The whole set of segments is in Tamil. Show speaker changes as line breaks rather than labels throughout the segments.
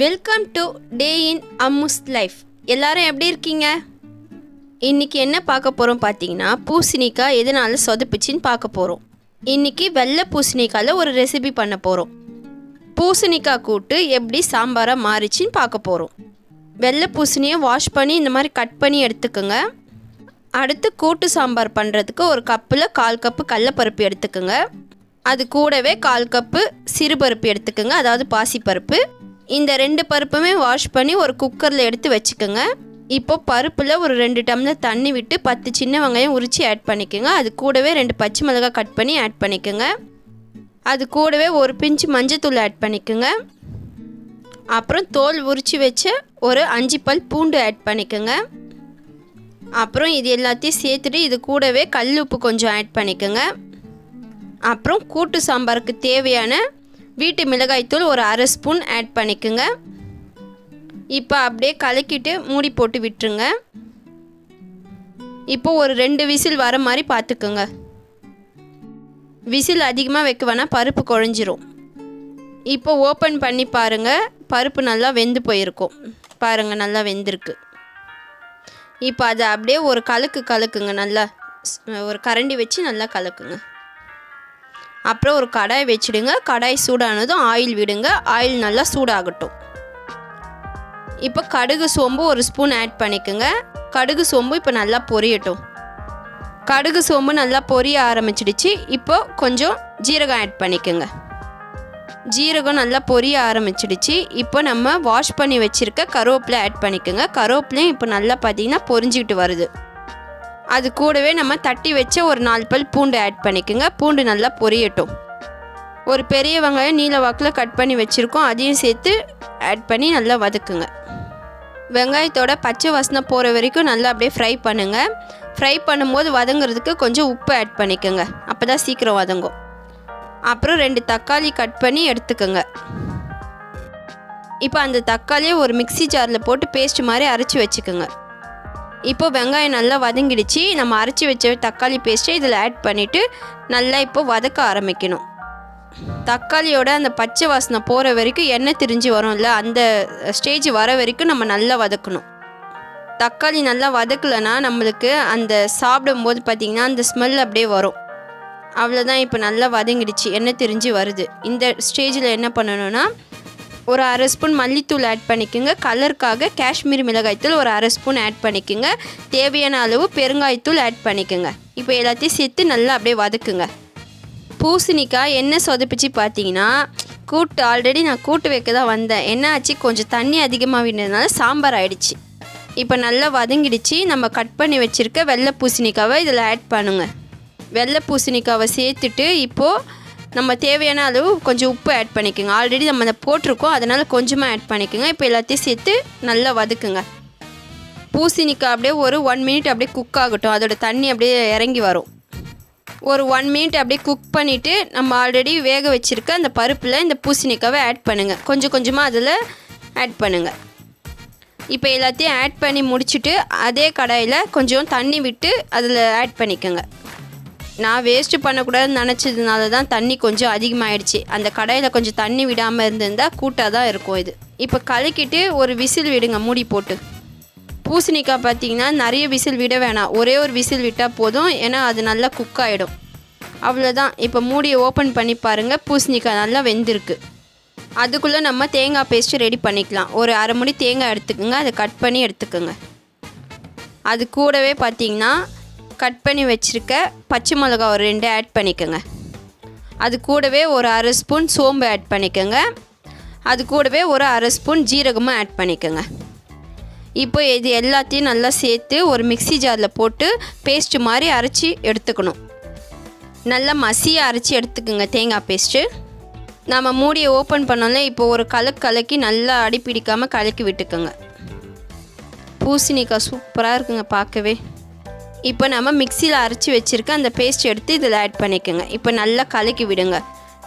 Welcome to day in Ammu's life எல்லாரும் எப்படி இருக்கீங்க? இன்றைக்கி என்ன பார்க்க போகிறோம் பார்த்தீங்கன்னா பூசணிக்காய் எதனால் சொதப்பிச்சின்னு பார்க்க போகிறோம் இன்றைக்கி வெள்ளை பூசணிக்காயில் ஒரு ரெசிபி பண்ண போகிறோம் பூசணிக்காய் கூட்டு எப்படி சாம்பாராக மாறிச்சின்னு பார்க்க போகிறோம் வெள்ளை பூசணியை வாஷ் பண்ணி இந்த மாதிரி கட் பண்ணி எடுத்துக்கோங்க. அடுத்து கூட்டு சாம்பார் பண்ணுறதுக்கு ஒரு கப்பில் கால் கப்பு கடலப்பருப்பு எடுத்துக்கோங்க. அது கூடவே கால் கப்பு சிறுபருப்பு எடுத்துக்கோங்க. அதாவது பாசிப்பருப்பு. இந்த ரெண்டு பருப்புமே வாஷ் பண்ணி ஒரு குக்கரில் எடுத்து வச்சுக்கோங்க. இப்போ பருப்பில் ஒரு ரெண்டு டம்ளர் தண்ணி விட்டு பத்து சின்ன வெங்காயம் உரித்து ஆட் பண்ணிக்கோங்க. அது கூடவே ரெண்டு பச்சை மிளகாய் கட் பண்ணி ஆட் பண்ணிக்கோங்க. அது கூடவே ஒரு பிஞ்சு மஞ்சத்தூள் ஆட் பண்ணிக்கோங்க. அப்புறம் தோல் உரித்து வச்ச ஒரு அஞ்சு பல் பூண்டு ஆட் பண்ணிக்கோங்க. அப்புறம் இது எல்லாத்தையும் சேர்த்துட்டு இது கூடவே கல் உப்பு கொஞ்சம் ஆட் பண்ணிக்கோங்க. அப்புறம் கூட்டு சாம்பாருக்கு தேவையான வீட்டு மிளகாய்த்தூள் ஒரு அரை ஸ்பூன் ஆட் பண்ணிக்கோங்க. இப்போ அப்படியே கலக்கிட்டு மூடி போட்டு விட்டுருங்க. இப்போ ஒரு ரெண்டு விசில் வர மாதிரி பார்த்துக்குங்க விசில் அதிகமாக வைக்க வேணால் பருப்பு குழஞ்சிரும். இப்போ ஓப்பன் பண்ணி பாருங்கள் பருப்பு நல்லா வெந்து போயிருக்கும். பாருங்கள் நல்லா வெந்திருக்கு. இப்போ அதை அப்படியே ஒரு கலக்கு கலக்குங்க. நல்லா ஒரு கரண்டி வச்சு நல்லா கலக்குங்க. அப்புறம் ஒரு கடாய் வச்சிடுங்க. கடாய் சூடானதும் ஆயில் விடுங்க. ஆயில் நல்லா சூடாகட்டும். இப்போ கடுகு சோம்பு ஒரு ஸ்பூன் ஆட் பண்ணிக்கோங்க. கடுகு சோம்பு இப்போ நல்லா பொரியட்டும். கடுகு சோம்பு நல்லா பொரிய ஆரம்பிச்சிடுச்சு. இப்போ கொஞ்சம் ஜீரகம் ஆட் பண்ணிக்கோங்க. ஜீரகம் நல்லா பொரிய ஆரம்பிச்சிடுச்சு. இப்போ நம்ம வாஷ் பண்ணி வச்சுருக்க கருவேப்பிலை ஆட் பண்ணிக்கோங்க. கருவேப்பிலையும் இப்போ நல்லா பார்த்தீங்கன்னா பொரிஞ்சிக்கிட்டு வருது. அது கூடவே நம்ம தட்டி வச்ச ஒரு நாலு பல் பூண்டு ஆட் பண்ணிக்கோங்க. பூண்டு நல்லா பொரியட்டும். ஒரு பெரிய வெங்காயம் நீல வாக்கில் கட் பண்ணி வச்சுருக்கோம். அதையும் சேர்த்து ஆட் பண்ணி நல்லா வதக்குங்க. வெங்காயத்தோட பச்சை வாசனை போகிற வரைக்கும் நல்லா அப்படியே ஃப்ரை பண்ணுங்கள் ஃப்ரை பண்ணும்போது வதங்குறதுக்கு கொஞ்சம் உப்பு ஆட் பண்ணிக்கோங்க. அப்போ தான் சீக்கிரம் வதங்கும். அப்புறம் ரெண்டு தக்காளி கட் பண்ணி எடுத்துக்கோங்க. இப்போ அந்த தக்காளியை ஒரு மிக்ஸி ஜாரில் போட்டு பேஸ்ட் மாதிரி அரைச்சி வச்சுக்கோங்க. இப்போ வெங்காயம் நல்லா வதங்கிடுச்சு. நம்ம அரைச்சி வச்ச தக்காளி பேஸ்ட்டை இதில் ஆட் பண்ணிவிட்டு நல்லா இப்போ வதக்க ஆரம்பிக்கணும். தக்காளியோட அந்த பச்சை வாசனை போகிற வரைக்கும் எண்ணெய் திரிஞ்சு வரும்ல அந்த ஸ்டேஜ் வர வரைக்கும் நம்ம நல்லா வதக்கணும். தக்காளி நல்லா வதக்கலைன்னா நம்மளுக்கு அந்த சாப்பிடும்போது பார்த்திங்கன்னா அந்த ஸ்மெல் அப்படியே வரும். அவ்வளோதான் இப்போ நல்லா வதங்கிடுச்சு எண்ணெய் திரிஞ்சு வருது. இந்த ஸ்டேஜில் என்ன பண்ணணும்னா ஒரு அரை ஸ்பூன் மல்லித்தூள் ஆட் பண்ணிக்கோங்க. கலருக்காக காஷ்மீர் மிளகாய்த்தூள் ஒரு அரை ஸ்பூன் ஆட் பண்ணிக்கோங்க. தேவையான அளவு பெருங்காயத்தூள் ஆட் பண்ணிக்கோங்க. இப்போ எல்லாத்தையும் சேர்த்து நல்லா அப்படியே வதக்குங்க. பூசணிக்காய் என்ன சொதப்பிச்சு பார்த்தீங்கன்னா கூட்டு ஆல்ரெடி நான் கூட்டு வைக்க தான் வந்தேன். என்ன ஆச்சு கொஞ்சம் தண்ணி அதிகமாக விட்டதுனால சாம்பார் ஆகிடுச்சு இப்போ நல்லா வதங்கிடுச்சு. நம்ம கட் பண்ணி வச்சுருக்க வெள்ளை பூசணிக்காவை இதில் ஆட் பண்ணுங்க. வெள்ளை பூசணிக்காவை சேர்த்துட்டு இப்போது நம்ம தேவையான அளவு கொஞ்சம் உப்பு ஆட் பண்ணிக்கோங்க. ஆல்ரெடி நம்ம அதை போட்டிருக்கோம். அதனால் கொஞ்சமாக ஆட் பண்ணிக்கோங்க. இப்போ எல்லாத்தையும் சேர்த்து நல்லா வதக்குங்க. பூசணிக்காய் அப்படியே ஒரு ஒன் மினிட் அப்படியே குக் ஆகட்டும். அதோட தண்ணி அப்படியே இறங்கி வரும். ஒரு ஒன் மினிட் அப்படியே குக் பண்ணிவிட்டு நம்ம ஆல்ரெடி வேக வச்சுருக்க அந்த பருப்பில் இந்த பூசணிக்காவை ஆட் பண்ணுங்கள் கொஞ்சம் கொஞ்சமாக அதில் ஆட் பண்ணுங்கள் இப்போ எல்லாத்தையும் ஆட் பண்ணி முடிச்சுட்டு அதே கடாயில் கொஞ்சம் தண்ணி விட்டு அதில் ஆட் பண்ணிக்கோங்க. நான் வேஸ்ட்டு பண்ணக்கூடாதுன்னு நினச்சதுனால தான் தண்ணி கொஞ்சம் அதிகமாகிடுச்சு அந்த கடையில் கொஞ்சம் தண்ணி விடாமல் இருந்திருந்தால் கூட்டாக தான் இருக்கும் இது. இப்போ கலக்கிட்டு ஒரு விசில் விடுங்க மூடி போட்டு. பூசணிக்காய் பார்த்தீங்கன்னா நிறைய விசில் விட வேணாம். ஒரே ஒரு விசில் விட்டால் போதும் ஏன்னா அது நல்லா குக் ஆகிடும் அவ்வளோதான் இப்போ மூடியை ஓப்பன் பண்ணி பாருங்கள் பூசணிக்காய் நல்லா வெந்திருக்கு. அதுக்குள்ளே நம்ம தேங்காய் பேஸ்ட்டு ரெடி பண்ணிக்கலாம். ஒரு அரை முடி தேங்காய் எடுத்துக்கோங்க அதை கட் பண்ணி எடுத்துக்கோங்க. அது கூடவே பார்த்தீங்கன்னா கட் பண்ணி வச்சுருக்க பச்சை மிளகா ஒரு ரெண்டு ஆட் பண்ணிக்கோங்க. அது கூடவே ஒரு அரை ஸ்பூன் சோம்பு ஆட் பண்ணிக்கோங்க. அது கூடவே ஒரு அரை ஸ்பூன் ஜீரகமும் ஆட் பண்ணிக்கோங்க. இப்போ இது எல்லாத்தையும் நல்லா சேர்த்து ஒரு மிக்ஸி ஜாரில் போட்டு பேஸ்ட்டு மாதிரி அரைச்சி எடுத்துக்கணும். நல்லா மசியாக அரைச்சி எடுத்துக்கோங்க தேங்காய் பேஸ்ட்டு நம்ம மூடியை ஓப்பன் பண்ணோம்ல இப்போ ஒரு கலக்கு கலக்கி நல்லா அடி பிடிக்காமல் கலக்கி விட்டுக்கோங்க. பூசணிக்காய் சூப்பராக இருக்குங்க பார்க்கவே. இப்போ நம்ம மிக்சியில் அரைச்சி வச்சுருக்க அந்த பேஸ்ட் எடுத்து இதில் ஆட் பண்ணிக்கோங்க. இப்போ நல்லா கலக்கி விடுங்க.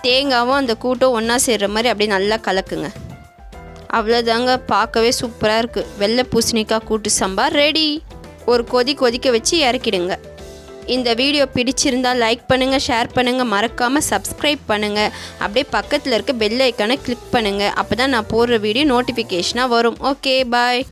தேங்காவும் அந்த கூட்டும் ஒன்றா சேர்கிற மாதிரி அப்படியே நல்லா கலக்குங்க. அவ்வளோதாங்க பார்க்கவே சூப்பராக இருக்குது வெள்ளை பூசணிக்காய் கூட்டு சாம்பார் ரெடி ஒரு கொதி கொதிக்க வச்சு இறக்கிடுங்க. இந்த வீடியோ பிடிச்சிருந்தால் லைக் பண்ணுங்கள் ஷேர் பண்ணுங்கள் மறக்காமல் சப்ஸ்கிரைப் பண்ணுங்கள் அப்படியே பக்கத்தில் இருக்க பெல் ஐக்கானை கிளிக் பண்ணுங்கள் அப்போ தான் நான் போடுற வீடியோ நோட்டிஃபிகேஷனாக வரும். Okay bye